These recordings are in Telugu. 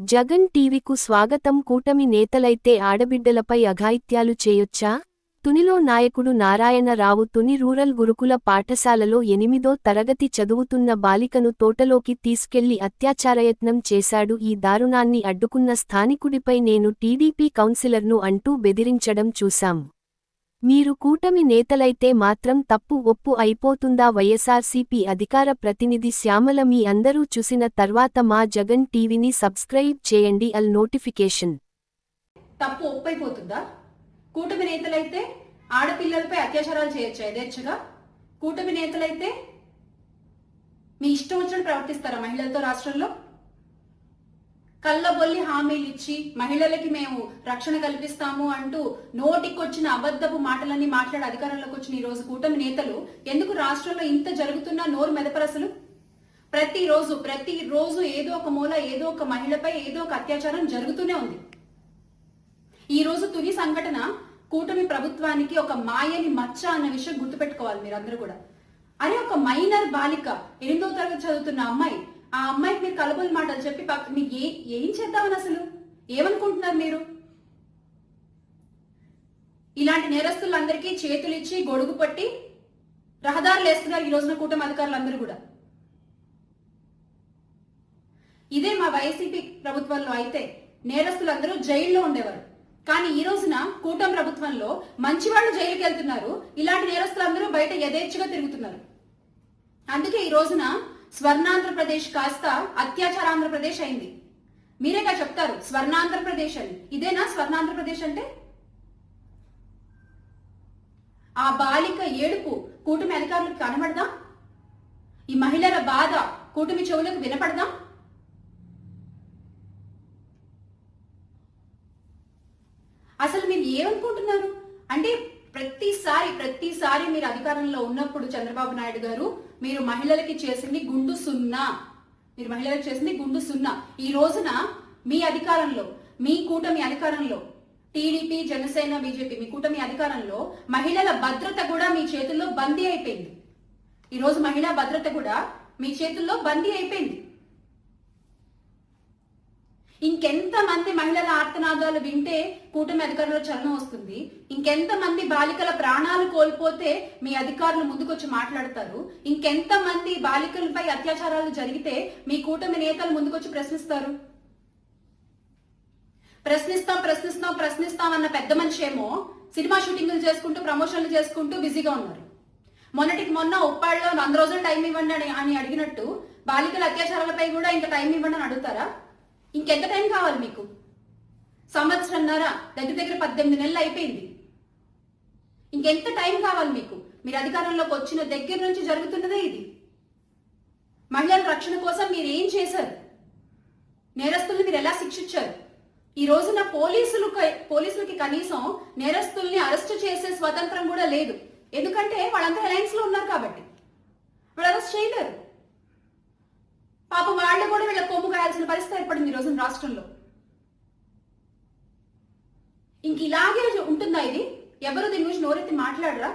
జగన్ టీవీకు స్వాగతం కూటమి నేతలైతే ఆడబిడ్డలపై అఘాయిత్యాలు చేయొచ్చా? తునిలో నాయకుడు నారాయణరావు తుని రూరల్ గురుకుల పాఠశాలలో ఎనిమిదో తరగతి చదువుతున్న బాలికను తోటలోకి తీసుకెళ్ళి అత్యాచారయత్నం చేశాడు. ఈ దారుణాన్ని అడ్డుకున్న స్థానికుడిపై నేను టీడీపీ కౌన్సిలర్ను అంటూ బెదిరించడం చూశాం. మీరు కూటమి నేతలైతే మాత్రం తప్పు ఒప్పు అయిపోతుందా? వైఎస్ఆర్సీపీ అధికార ప్రతినిధి శ్యామల మీ అందరూ చూసిన తర్వాత మా జగన్ టీవీని సబ్స్క్రైబ్ చేయండి. All notification. తప్పు ఒప్పైపోతుందా కూటమి నేతలైతే ఆడపిల్లలపై అత్యాచారాలు చేయొచ్చు? యథేచ్ఛగా? కూటమి నేతలైతే మీ ఇష్టం వచ్చినట్టు ప్రవర్తిస్తారా మహిళలతో రాష్ట్రంలో? కళ్ళబొల్లి హామీలు ఇచ్చి మహిళలకి మేము రక్షణ కల్పిస్తాము అంటూ నోటికొచ్చిన అబద్ధపు మాటలన్నీ మాట్లాడి అధికారంలోకి వచ్చిన ఈ రోజు కూటమి నేతలు ఎందుకు రాష్ట్రంలో ఇంత జరుగుతున్నా నోరు మెదపరసలు ప్రతిరోజు ప్రతిరోజు ఏదో ఒక మూల ఏదో ఒక మహిళపై ఏదో ఒక అత్యాచారం జరుగుతూనే ఉంది. ఈ రోజు తుని సంఘటన కూటమి ప్రభుత్వానికి ఒక మాయని మచ్చ అన్న విషయం గుర్తుపెట్టుకోవాలి మీరందరూ కూడా. అరే ఒక మైనర్ బాలిక ఎనిమిదో తరగతి చదువుతున్న అమ్మాయి ఆ అమ్మాయికి మీరు కలబుల్ మాటలు చెప్పి పక్క మీకు ఏ ఏం చేద్దామని అసలు? ఏమనుకుంటున్నారు మీరు? ఇలాంటి నేరస్తులందరికీ చేతులిచ్చి గొడుగు పట్టి రహదారులు వేస్తున్నారు ఈ రోజున కూటమి అధికారులందరూ కూడా. ఇదే మా వైసీపీ ప్రభుత్వంలో అయితే నేరస్తులందరూ జైల్లో ఉండేవారు. కానీ ఈ రోజున కూటమి ప్రభుత్వంలో మంచి వాళ్ళు జైలుకి వెళ్తున్నారు. ఇలాంటి నేరస్తులందరూ బయట యథేచ్ఛగా తిరుగుతున్నారు. అందుకే ఈ రోజున స్వర్ణాంధ్రప్రదేశ్ కాస్త అత్యాచారాంధ్రప్రదేశ్ అయింది. మీరేగా చెప్తారు స్వర్ణాంధ్రప్రదేశ్ అని. ఇదేనా స్వర్ణాంధ్రప్రదేశ్ అంటే? ఆ బాలిక ఏడుపు కూటమి అధికారులకు కనబడదా? ఈ మహిళల బాధ కూటమి చెవులకు వినపడదా? అసలు మీరు ఏమనుకుంటున్నారు? ప్రతిసారి మీరు అధికారంలో ఉన్నప్పుడు చంద్రబాబు నాయుడు గారు మీరు మహిళలకి చేసింది గుండు సున్నా. మీరు మహిళలకు చేసింది గుండు సున్నా. ఈ రోజున మీ అధికారంలో మీ కూటమి అధికారంలో టీడీపీ జనసేన బీజేపీ మీ కూటమి అధికారంలో మహిళల భద్రత కూడా మీ చేతుల్లో బందీ అయిపోయింది. ఈ రోజు మహిళా భద్రత కూడా మీ చేతుల్లో బందీ అయిపోయింది. ఇంకెంత మంది మహిళల ఆర్తనాదాలు వింటే కూటమి అధికారుల చలనం వస్తుంది. ఇంకెంత మంది బాలికల ప్రాణాలు కోల్పోతే మీ అధికారులు ముందుకొచ్చి మాట్లాడతారు. ఇంకెంత మంది బాలికలపై అత్యాచారాలు జరిగితే మీ కూటమి నేతలు ముందుకొచ్చి ప్రశ్నిస్తారు. ప్రశ్నిస్తాం ప్రశ్నిస్తాం ప్రశ్నిస్తాం అన్న పెద్ద మనిషి ఏమో సినిమా షూటింగ్లు చేసుకుంటూ ప్రమోషన్లు చేసుకుంటూ బిజీగా ఉన్నారు. మొన్నటికి మొన్న ఉప్పాళ్ళలో వంద రోజులు టైం ఇవ్వండి అని అని అడిగినట్టు బాలికల అత్యాచారాలపై కూడా ఇంత టైం ఇవ్వండి అని అడుగుతారా? ఇంకెంత టైం కావాలి మీకు? సంవత్సరంన్నర దగ్గర దగ్గర పద్దెనిమిది నెలలు అయిపోయింది. ఇంకెంత టైం కావాలి మీకు? మీరు అధికారంలోకి వచ్చిన దగ్గర నుంచి జరుగుతున్నదే ఇది. మహిళల రక్షణ కోసం మీరు ఏం చేశారు? నేరస్తుల్ని మీరు ఎలా శిక్షించారు? ఈ రోజున పోలీసులు పోలీసులకి కనీసం నేరస్తుల్ని అరెస్ట్ చేసే స్వతంత్రం కూడా లేదు. ఎందుకంటే వాళ్ళంతా అలయన్స్లో ఉన్నారు కాబట్టి. వాళ్ళు అరెస్ట్ చేయలేరు. పాపం వాళ్ళు కూడా వీళ్ళ కొమ్ము కాయాల్సిన పరిస్థితి ఏర్పడింది ఈ రోజున రాష్ట్రంలో. ఇంక ఇలాగే ఉంటుందా ఇది? ఎవరు దీని గురించి నోరెత్తి మాట్లాడరా?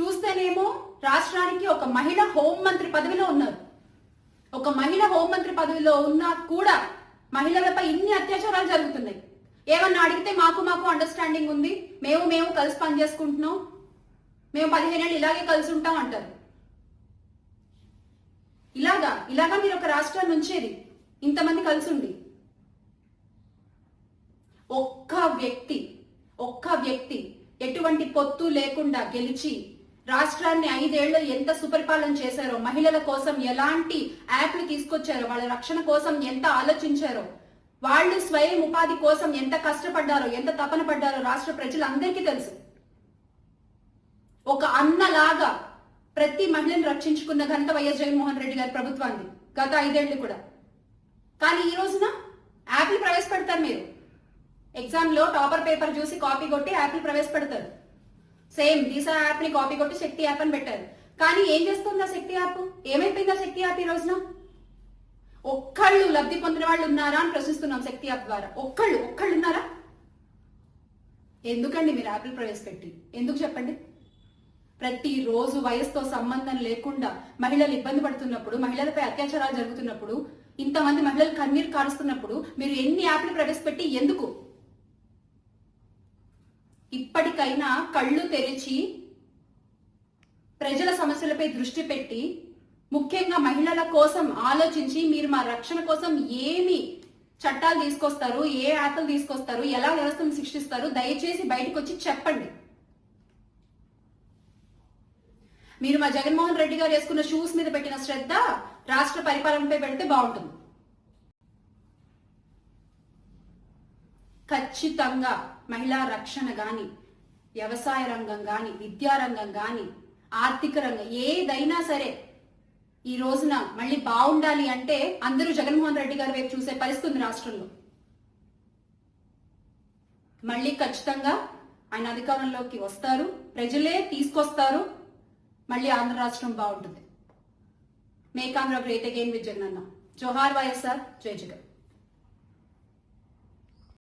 చూస్తేనేమో రాష్ట్రానికి ఒక మహిళ హోంమంత్రి పదవిలో ఉన్నారు. ఒక మహిళ హోంమంత్రి పదవిలో ఉన్నా కూడా మహిళలపై ఇన్ని అత్యాచారాలు జరుగుతున్నాయి. ఏమన్నా అడిగితే మాకు మాకు అండర్స్టాండింగ్ ఉంది. మేము మేము కలిసి పనిచేసుకుంటున్నాం. మేము పదిహేనేళ్ళు ఇలాగే కలిసి ఉంటాం అంటారు. ఇలాగా ఇలాగా మీరు ఒక రాష్ట్రాన్ని ఉంచేది. ఇంతమంది కలిసి ఉండి ఒక్క వ్యక్తి ఒక్క వ్యక్తి ఎటువంటి పొత్తు లేకుండా గెలిచి రాష్ట్రాన్ని ఐదేళ్ళు ఎంత సుపరిపాలన చేశారో మహిళల కోసం ఎలాంటి యాప్లు తీసుకొచ్చారో వాళ్ళ రక్షణ కోసం ఎంత ఆలోచించారో వాళ్ళు స్వయం ఉపాధి కోసం ఎంత కష్టపడ్డారో ఎంత తపన పడ్డారో రాష్ట్ర ప్రజలందరికీ తెలుసు. ఒక అన్నలాగా ప్రతి మహిళను రక్షించుకున్న ఘనత వైఎస్ జగన్మోహన్ రెడ్డి గారి ప్రభుత్వాన్ని గత ఐదేళ్ళు కూడా. కానీ ఈ రోజున యాపిల్ ప్రవేశపెడతారు మీరు. ఎగ్జామ్లో టాపర్ పేపర్ చూసి కాపీ కొట్టి యాపిల్ ప్రవేశపెడతారు. సేమ్ దిశ యాప్ని కాపీ కొట్టి శక్తి యాప్ అని పెట్టారు. కానీ ఏం చేస్తుంది ఆ శక్తి యాప్? ఏమైపోయింది ఆ శక్తి యాప్ ఈ రోజున? ఒక్కళ్ళు లబ్ధి పొందిన వాళ్ళు ఉన్నారా అని ప్రశ్నిస్తున్నాం శక్తి యాప్ ద్వారా. ఒక్కళ్ళు ఒక్కళ్ళు ఉన్నారా? ఎందుకండి మీరు యాప్లు ప్రవేశపెట్టి? ఎందుకు చెప్పండి? ప్రతిరోజు వయసుతో సంబంధం లేకుండా మహిళలు ఇబ్బంది పడుతున్నప్పుడు మహిళలపై అత్యాచారాలు జరుగుతున్నప్పుడు ఇంతమంది మహిళలు కన్నీరు కారుస్తున్నప్పుడు మీరు ఎన్ని యాప్లు ప్రవేశపెట్టి ఎందుకు? ఇప్పటికైనా కళ్ళు తెరిచి ప్రజల సమస్యలపై దృష్టి పెట్టి ముఖ్యంగా మహిళల కోసం ఆలోచించి మీరు మా రక్షణ కోసం ఏమి చట్టాలు తీసుకొస్తారు ఏ యాప్లు తీసుకొస్తారు ఎలా వ్యవస్థను శిక్షిస్తారు దయచేసి బయటకు వచ్చి చెప్పండి. మీరు మా జగన్మోహన్ రెడ్డి గారు వేసుకున్న షూస్ మీద పెట్టిన శ్రద్ధ రాష్ట్ర పరిపాలనపై పెడితే బాగుంటుంది. ఖచ్చితంగా మహిళా రక్షణ గాని వ్యవసాయ రంగం గాని విద్యారంగం గాని ఆర్థిక రంగం ఏదైనా సరే ఈ రోజున మళ్ళీ బాగుండాలి అంటే అందరూ జగన్మోహన్ రెడ్డి గారి వైపు చూసే పరిస్థితి ఉంది రాష్ట్రంలో. మళ్ళీ ఖచ్చితంగా ఆయన అధికారంలోకి వస్తారు ప్రజలే తీసుకొస్తారు మళ్ళీ ఆంధ్ర రాష్ట్రం బాగుంటుంది. Make Andhra great again with అన్న. జోహార్ వైఎస్ఆర్ జై జగన్.